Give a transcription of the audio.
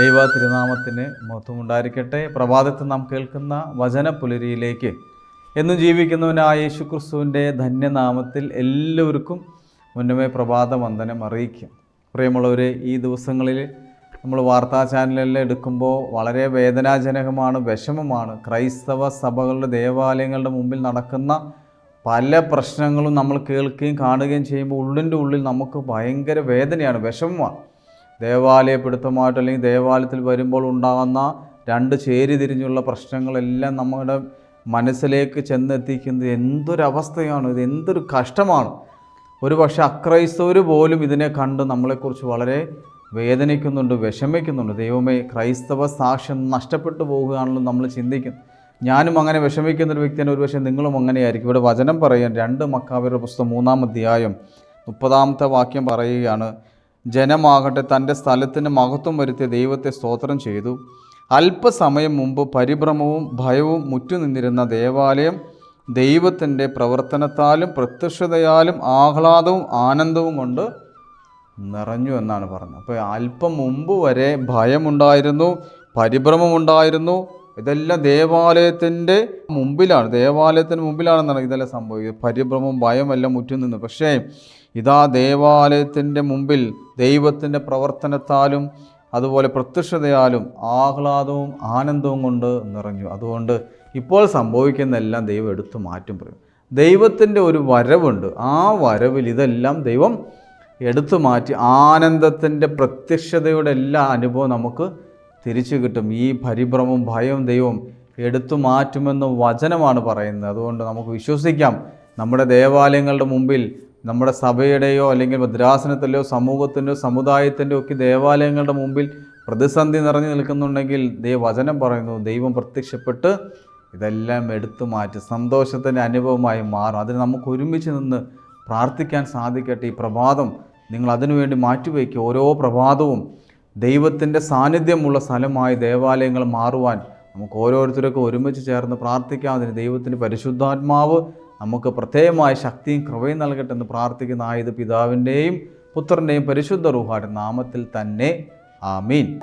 ദൈവ തിരുനാമത്തിന് മഹത്വമുണ്ടായിരിക്കട്ടെ. പ്രഭാതത്തിൽ നാം കേൾക്കുന്ന വചന പുലരിയിലേക്ക് എന്നും ജീവിക്കുന്നവനായ യേശു ക്രിസ്തുവിന്റെ ധന്യനാമത്തിൽ എല്ലാവർക്കും മുന്നമേ പ്രഭാത വന്ദനം അറിയിക്കും. പ്രിയമുള്ളവരെ ഈ ദിവസങ്ങളിൽ നമ്മൾ വാർത്താ ചാനലുകളിൽ എടുക്കുമ്പോൾ വളരെ വേദനാജനകമാണ് വിഷമമാണ്. ക്രൈസ്തവ സഭകളുടെ ദേവാലയങ്ങളുടെ മുമ്പിൽ നടക്കുന്ന പല പ്രശ്നങ്ങളും നമ്മൾ കേൾക്കുകയും കാണുകയും ചെയ്യുമ്പോൾ ഉള്ളിന്റെ ഉള്ളിൽ നമുക്ക് ഭയങ്കര വേദനയാണ് വിഷമമാണ്. ദേവാലയപ്പിടുത്തമായിട്ട് അല്ലെങ്കിൽ ദേവാലയത്തിൽ വരുമ്പോൾ ഉണ്ടാകുന്ന രണ്ട് ചേരി തിരിഞ്ഞുള്ള പ്രശ്നങ്ങളെല്ലാം നമ്മുടെ മനസ്സിലേക്ക് ചെന്നെത്തിക്കുന്നത് എന്തൊരവസ്ഥയാണ് ഇത് എന്തൊരു കഷ്ടമാണ്. ഒരു പക്ഷേ അക്രൈസ്തവർ പോലും ഇതിനെ കണ്ട് നമ്മളെക്കുറിച്ച് വളരെ വേദനിക്കുന്നുണ്ട് വിഷമിക്കുന്നുണ്ട്. ദൈവമേ ക്രൈസ്തവ സാക്ഷ്യം നഷ്ടപ്പെട്ടു പോവുകയാണല്ലോ നമ്മൾ ചിന്തിക്കും. ഞാനും അങ്ങനെ വിഷമിക്കുന്ന ഒരു വ്യക്തിയാണ് നിങ്ങളും അങ്ങനെയായിരിക്കും. ഇവിടെ വചനം പറയാൻ രണ്ട് മക്കാവരുടെ പുസ്തകം മൂന്നാം അധ്യായം മുപ്പതാമത്തെ വാക്യം പറയുകയാണ് ജനമാകട്ടെ തന്റെ സ്ഥലത്തിന് മഹത്വം വരുത്തിയ ദൈവത്തെ സ്തോത്രം ചെയ്തു. അല്പസമയം മുമ്പ് പരിഭ്രമവും ഭയവും മുറ്റുനിന്നിരുന്ന ദേവാലയം ദൈവത്തിന്റെ പ്രവർത്തനത്താലും പ്രത്യക്ഷതയാലും ആഹ്ലാദവും ആനന്ദവും കൊണ്ട് നിറഞ്ഞു എന്നാണ് പറഞ്ഞത്. അപ്പോൾ അല്പം മുമ്പ് വരെ ഭയമുണ്ടായിരുന്നു പരിഭ്രമമുണ്ടായിരുന്നു ഇതെല്ലാം ദേവാലയത്തിന്റെ മുമ്പിലാണ്. ദേവാലയത്തിന് മുമ്പിലാണെന്നാണ് ഇതെല്ലാം സംഭവിക്കുന്നത്. പരിഭ്രമം ഭയം എല്ലാം മുറ്റുനിന്നു പക്ഷേ ഇതാ ദേവാലയത്തിന്റെ മുമ്പിൽ ദൈവത്തിന്റെ പ്രവർത്തനത്താലും അതുപോലെ പ്രത്യക്ഷതയാലും ആഹ്ലാദവും ആനന്ദവും കൊണ്ട് നിറഞ്ഞു. അതുകൊണ്ട് ഇപ്പോൾ സംഭവിക്കുന്നതെല്ലാം ദൈവം എടുത്തു മാറ്റും പറയും. ദൈവത്തിന്റെ ഒരു വരവുണ്ട്. ആ വരവിൽ ഇതെല്ലാം ദൈവം എടുത്തു മാറ്റി ആനന്ദത്തിന്റെ പ്രത്യക്ഷതയുടെ എല്ലാ അനുഭവം നമുക്ക് തിരിച്ചു കിട്ടും. ഈ പരിഭ്രമം ഭയവും ദൈവം എടുത്തു മാറ്റുമെന്ന് വചനമാണ് പറയുന്നത്. അതുകൊണ്ട് നമുക്ക് വിശ്വസിക്കാം. നമ്മുടെ ദേവാലയങ്ങളുടെ മുമ്പിൽ നമ്മുടെ സഭയുടെയോ അല്ലെങ്കിൽ ഭദ്രാസനത്തിലെയോ സമൂഹത്തിന്റെയോ സമുദായത്തിന്റെയോ ഒക്കെ ദേവാലയങ്ങളുടെ മുമ്പിൽ പ്രതിസന്ധി നിറഞ്ഞു നിൽക്കുന്നുണ്ടെങ്കിൽ ദൈവ വചനം പറയുന്നു ദൈവം പ്രത്യക്ഷപ്പെട്ട് ഇതെല്ലാം എടുത്തു മാറ്റി സന്തോഷത്തിന്റെ അനുഭവമായി മാറും. അതിന് നമുക്ക് ഒരുമിച്ച് നിന്ന് പ്രാർത്ഥിക്കാൻ സാധിക്കട്ടെ. ഈ പ്രഭാതം നിങ്ങൾ അതിനുവേണ്ടി മാറ്റിവെക്കുക. ഓരോ പ്രഭാതവും ദൈവത്തിന്റെ സാന്നിധ്യമുള്ള സ്ഥലമായി ദേവാലയങ്ങൾ മാറുവാൻ നമുക്ക് ഓരോരുത്തർക്കും ഒരുമിച്ച് ചേർന്ന് പ്രാർത്ഥിക്കാം. അതിന് ദൈവത്തിന്റെ പരിശുദ്ധാത്മാവ് നമുക്ക് പ്രത്യേകമായ ശക്തിയും കൃപയും നൽകട്ടെ എന്ന് പ്രാർത്ഥിക്കുന്ന ആയത് പിതാവിന്റെയും പുത്രന്റെയും പരിശുദ്ധ റുഹാട് നാമത്തിൽ തന്നെ. ആമീൻ.